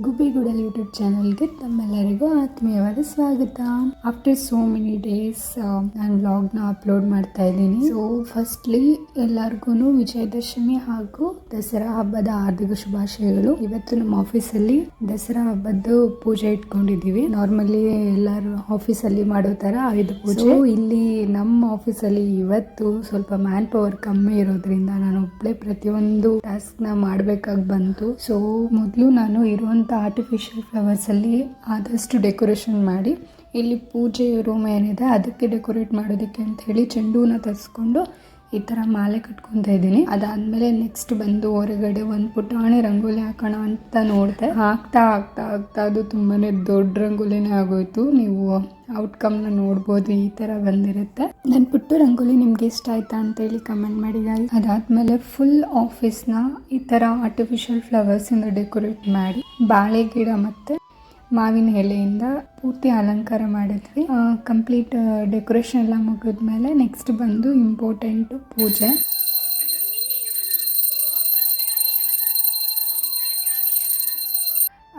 ಗುಬ್ಬಿಗೂಡಲ್ YouTube ಚಾನಲ್ಗೆ ತಮ್ಮೆಲ್ಲರಿಗೂ ಆತ್ಮೀಯವಾದ ಸ್ವಾಗತ. ಆಫ್ಟರ್ ಸೋ ಮೆನಿ ಡೇಸ್ ನಾನು ವ್ಲಾಗ್ನ ಅಪ್ಲೋಡ್ ಮಾಡ್ತಾ ಇದ್ದೀನಿ. ಸೊ ಫಸ್ಟ್ಲಿ ಎಲ್ಲರಿಗೂ ವಿಜಯದಶಮಿ ಹಾಗೂ ದಸರಾ ಹಬ್ಬದ ಹಾರ್ದಿಕ ಶುಭಾಶಯಗಳು. ಇವತ್ತು ನಮ್ಮ ಆಫೀಸಲ್ಲಿ ದಸರಾ ಹಬ್ಬದ ಪೂಜೆ ಇಟ್ಕೊಂಡಿದ್ದೀವಿ. ನಾರ್ಮಲಿ ಎಲ್ಲರೂ ಆಫೀಸಲ್ಲಿ ಮಾಡೋ ಥರ ಐದು ಪೂಜೆ. ಇಲ್ಲಿ ನಮ್ಮ ಆಫೀಸಲ್ಲಿ ಇವತ್ತು ಸ್ವಲ್ಪ ಮ್ಯಾನ್ ಪವರ್ ಕಮ್ಮಿ ಇರೋದ್ರಿಂದ ನಾನು ಒಬ್ಬಳೇ ಪ್ರತಿಯೊಂದು ಟಾಸ್ಕ್ನ ಮಾಡಬೇಕಾಗಿ ಬಂತು. ಸೊ ಮೊದಲು ನಾನು ಇರುವಂಥ ಆರ್ಟಿಫಿಷಿಯಲ್ ಫ್ಲವರ್ಸಲ್ಲಿ ಆದಷ್ಟು ಡೆಕೋರೇಷನ್ ಮಾಡಿ, ಇಲ್ಲಿ ಪೂಜೆ ರೂಮ್ ಏನಿದೆ ಅದಕ್ಕೆ ಡೆಕೋರೇಟ್ ಮಾಡೋದಕ್ಕೆ ಅಂತ ಹೇಳಿ ಚೆಂಡು ಹೂನ ತರಿಸ್ಕೊಂಡು ಈ ತರ ಮಾಲೆ ಕಟ್ಕೊಂತ ಇದ್ದೀನಿ. ಅದಾದ್ಮೇಲೆ ನೆಕ್ಸ್ಟ್ ಬಂದು ಹೊರಗಡೆ ಒಂದು ಪುಟಾಣಿ ರಂಗೋಲಿ ಹಾಕೋಣ ಅಂತ ನೋಡಿದೆ. ಹಾಕ್ತಾ ಹಾಕ್ತಾ ಹಾಕ್ತಾ ಅದು ತುಂಬಾನೇ ದೊಡ್ಡ ರಂಗೋಲಿನೇ ಆಗೋಯ್ತು. ನೀವು ಔಟ್ಕಮ್ನ ನೋಡ್ಬೋದು, ಈ ತರ ಬಂದಿರುತ್ತೆ. ನನ್ನ ಪುಟ್ಟು ರಂಗೋಲಿ ನಿಮ್ಗೆ ಇಷ್ಟ ಆಯ್ತಾ ಅಂತ ಹೇಳಿ ಕಮೆಂಟ್ ಮಾಡಿ ಗಾಯ್ಸ್ ಅದಾದ್ಮೇಲೆ ಫುಲ್ ಆಫೀಸ್ನ ಈ ತರ ಆರ್ಟಿಫಿಷಿಯಲ್ ಫ್ಲವರ್ಸ್ ಇಂದ ಡೆಕೋರೇಟ್ ಮಾಡಿ. ಬಾಳೆ ಗಿಡ ಮತ್ತು ಮಾವಿನ ಎಲೆಯಿಂದ ಪೂರ್ತಿ ಅಲಂಕಾರ ಮಾಡಿದ್ವಿ. ಕಂಪ್ಲೀಟ್ ಡೆಕೋರೇಷನ್ ಎಲ್ಲ ಮುಗಿದ್ಮೇಲೆ ನೆಕ್ಸ್ಟ್ ಬಂದು ಇಂಪಾರ್ಟೆಂಟ್ ಪೂಜೆ.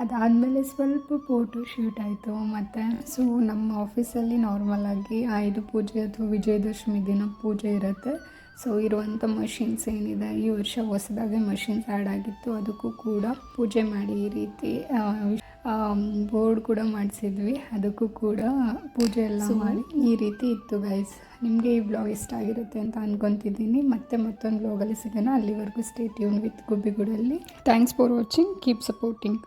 ಅದಾದಮೇಲೆ ಸ್ವಲ್ಪ ಫೋಟೋ ಶೂಟ್ ಆಯಿತು. ಮತ್ತು ಸೊ ನಮ್ಮ ಆಫೀಸಲ್ಲಿ ನಾರ್ಮಲ್ ಆಗಿ ಆಯುಧ ಪೂಜೆ ಅಥವಾ ವಿಜಯದಶಮಿ ದಿನ ಪೂಜೆ ಇರುತ್ತೆ. ಸೊ ಇರುವಂಥ ಮಷಿನ್ಸ್ ಏನಿದೆ ಈ ವರ್ಷ ಹೊಸದಾಗಿ ಮಷಿನ್ಸ್ ಆ್ಯಡ್ ಆಗಿತ್ತು. ಅದಕ್ಕೂ ಕೂಡ ಪೂಜೆ ಮಾಡಿ ಈ ರೀತಿ ಬೋರ್ಡ್ ಕೂಡ ಮಾಡಿಸಿದ್ವಿ. ಅದಕ್ಕೂ ಕೂಡ ಪೂಜೆ ಎಲ್ಲ ಮಾಡಿ ಈ ರೀತಿ ಇತ್ತು ಗೈಸ್ ನಿಮಗೆ ಈ ಬ್ಲಾಗ್ ಇಷ್ಟ ಆಗಿರುತ್ತೆ ಅಂತ ಅನ್ಕೊತಿದ್ದೀನಿ. ಮತ್ತೆ ಮತ್ತೊಂದು ಬ್ಲಾಗಲ್ಲಿ ಸಿಗೋಣ. ಅಲ್ಲಿವರೆಗೂ stay tune with ಗುಬ್ಬಿಗುಡಲ್ಲಿ. Thanks for watching keep supporting